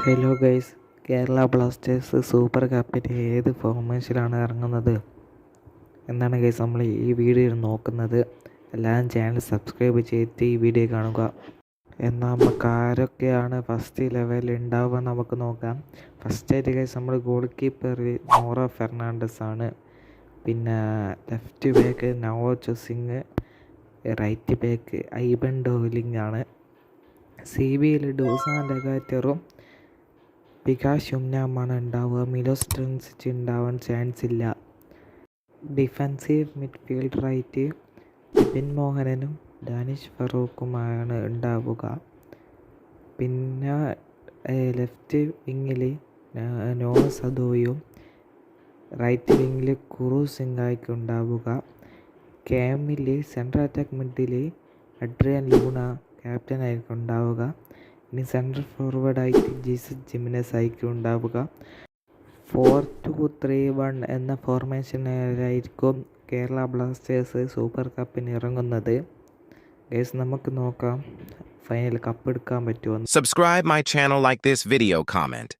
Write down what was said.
Hello guys Kerala Blasters super കപ്പിന്റെ ഏത് ഫോർമേഷനിലാണ് ഇറങ്ങുന്നത്? എന്നാണ് ഗൈസ് നമ്മൾ ഈ വീഡിയോ നോക്കുന്നത്. എല്ലാവരും ചാനൽ സബ്സ്ക്രൈബ് ചെയ്തിട്ട് ഈ വീഡിയോ കാണുക. എന്നാൽ നമുക്ക് ആരൊക്കെയാണ് ഫസ്റ്റ് ലെവലിൽ ഉണ്ടാവുക നമുക്ക് നോക്കാം. ഫസ്റ്റ് ആയിട്ട് ഗൈസ് നമ്മൾ ഗോൾ കീപ്പർ നോറ ഫെർണാണ്ടസ് ആണ്. പിന്നെ left back Naocha Singh right back Aiban Dohling ആണ്. സി ബിയിൽ ഡോസാൻ ലഗാറ്ററും വികാസ് ഉണ്ടാവുക. മിലോസ് ട്രിൻസിച്ച് ഉണ്ടാവാൻ ചാൻസ് ഇല്ല. ഡിഫൻസീവ് മിഡ്ഫീൽഡ് റൈറ്റ് ബിൻ മോഹനനും ഡാനിഷ് ഫറൂഖുമാണ് ഉണ്ടാവുക. പിന്നെ ലെഫ്റ്റ് വിങ്ങിൽ നോ സദോയും റൈറ്റ് വിങ്ങിൽ കുറു സിംഗായിരിക്കും ഉണ്ടാവുക. ക്യാമിൽ central attack middle Adrian Luna ക്യാപ്റ്റനായിരിക്കും ഉണ്ടാവുക. ഇനി സെൻട്രൽ ഫോർവേഡായിട്ട് ജീസസ് ജിമിനസ് ആയിരിക്കും ഉണ്ടാവുക. ഫോർ ടു ത്രീ വൺ എന്ന ഫോർമേഷനിലായിരിക്കും കേരള ബ്ലാസ്റ്റേഴ്സ് സൂപ്പർ കപ്പിന് ഇറങ്ങുന്നത്. ഗേസ് നമുക്ക് നോക്കാം. ഫൈനൽ കപ്പ് എടുക്കാൻ പറ്റുമോ subscribe my channel like this video comment.